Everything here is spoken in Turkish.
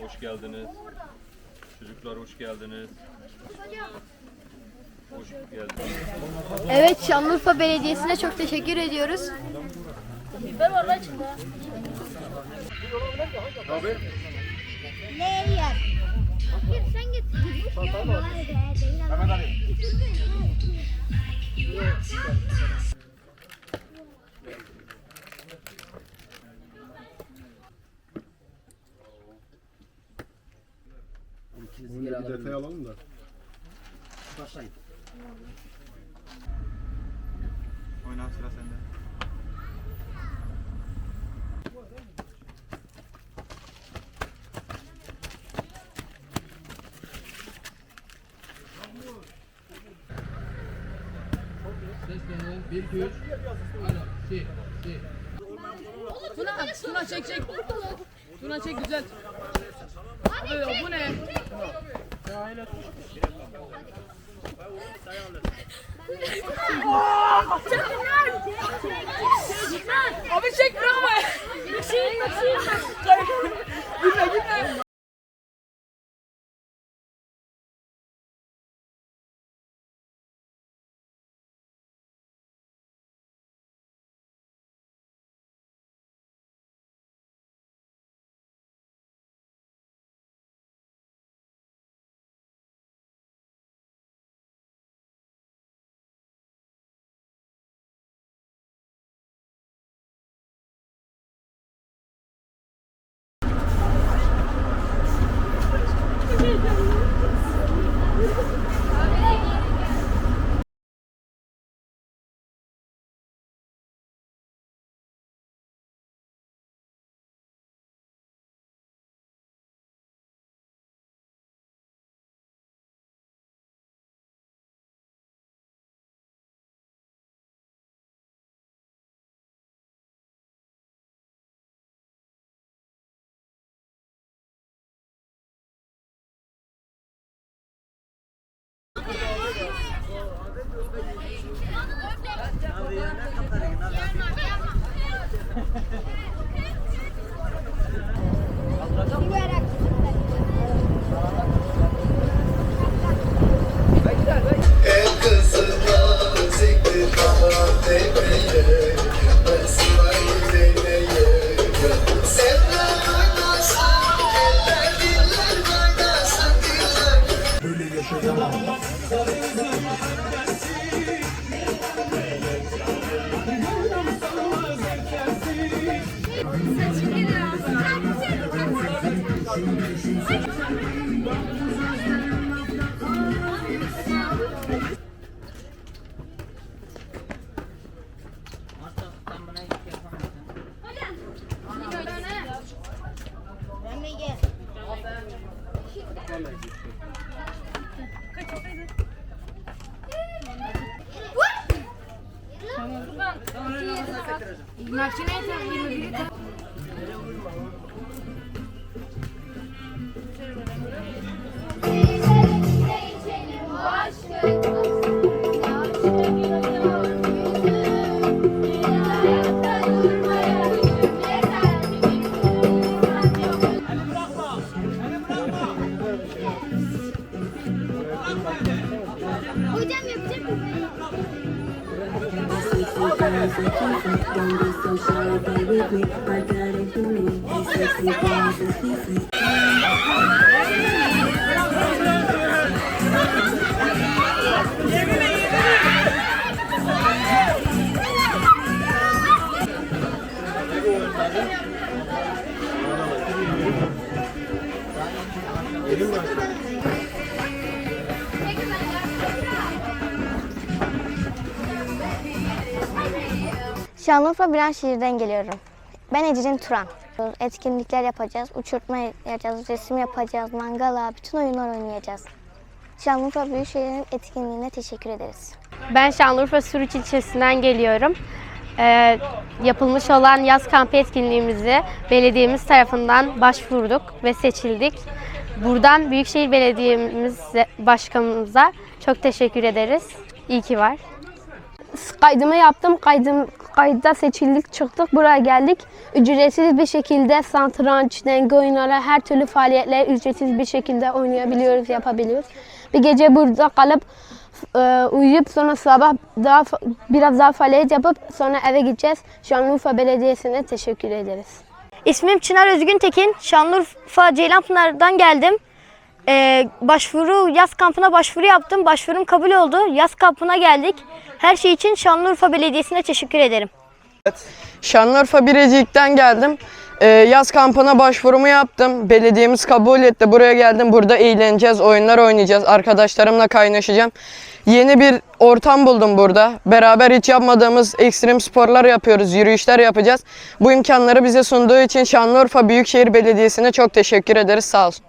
hoş geldiniz. Çocuklar hoş geldiniz. Hoş geldiniz. Evet Şanlıurfa Belediyesi'ne çok teşekkür ediyoruz. Sen git. Bunu bir detay alalım da. Başlayın. Oynan sıra sende. Tuna, Tuna çek çek. Tuna çek güzel. Abi bu ne? Abi çek bırakma. Gitme gitme. Hocam yapacak mı? Don't be so shy, play Şanlıurfa Biranşehir'den geliyorum. Ben Ecrin Turan. Etkinlikler yapacağız, uçurtma yapacağız, resim yapacağız, mangala, bütün oyunlar oynayacağız. Şanlıurfa Büyükşehir'in etkinliğine teşekkür ederiz. Ben Şanlıurfa Sürüç ilçesinden geliyorum. Ee, yapılmış olan yaz kampı etkinliğimizi belediyemiz tarafından başvurduk ve seçildik. Buradan Büyükşehir Belediye'miz başkanımıza çok teşekkür ederiz. İyi ki var. Kaydımı yaptım, kaydım ayda seçildik, çıktık, buraya geldik. Ücretsiz bir şekilde satranç, denge oyunları, her türlü faaliyetleri ücretsiz bir şekilde oynayabiliyoruz, yapabiliyoruz. Bir gece burada kalıp e, uyuyup sonra sabah daha biraz daha faaliyet yapıp sonra eve gideceğiz. Şanlıurfa Belediyesi'ne teşekkür ederiz. İsmim Çınar Özgün Tekin. Şanlıurfa Ceylanpınar'dan geldim. Ee, başvuru, yaz kampına başvuru yaptım. Başvurum kabul oldu. Yaz kampına geldik. Her şey için Şanlıurfa Belediyesi'ne teşekkür ederim. Şanlıurfa Birecik'ten geldim. Ee, yaz kampına başvurumu yaptım. Belediyemiz kabul etti. Buraya geldim. Burada eğleneceğiz, oyunlar oynayacağız. Arkadaşlarımla kaynaşacağım. Yeni bir ortam buldum burada. Beraber hiç yapmadığımız ekstrem sporlar yapıyoruz, yürüyüşler yapacağız. Bu imkanları bize sunduğu için Şanlıurfa Büyükşehir Belediyesi'ne çok teşekkür ederiz. Sağ olsun.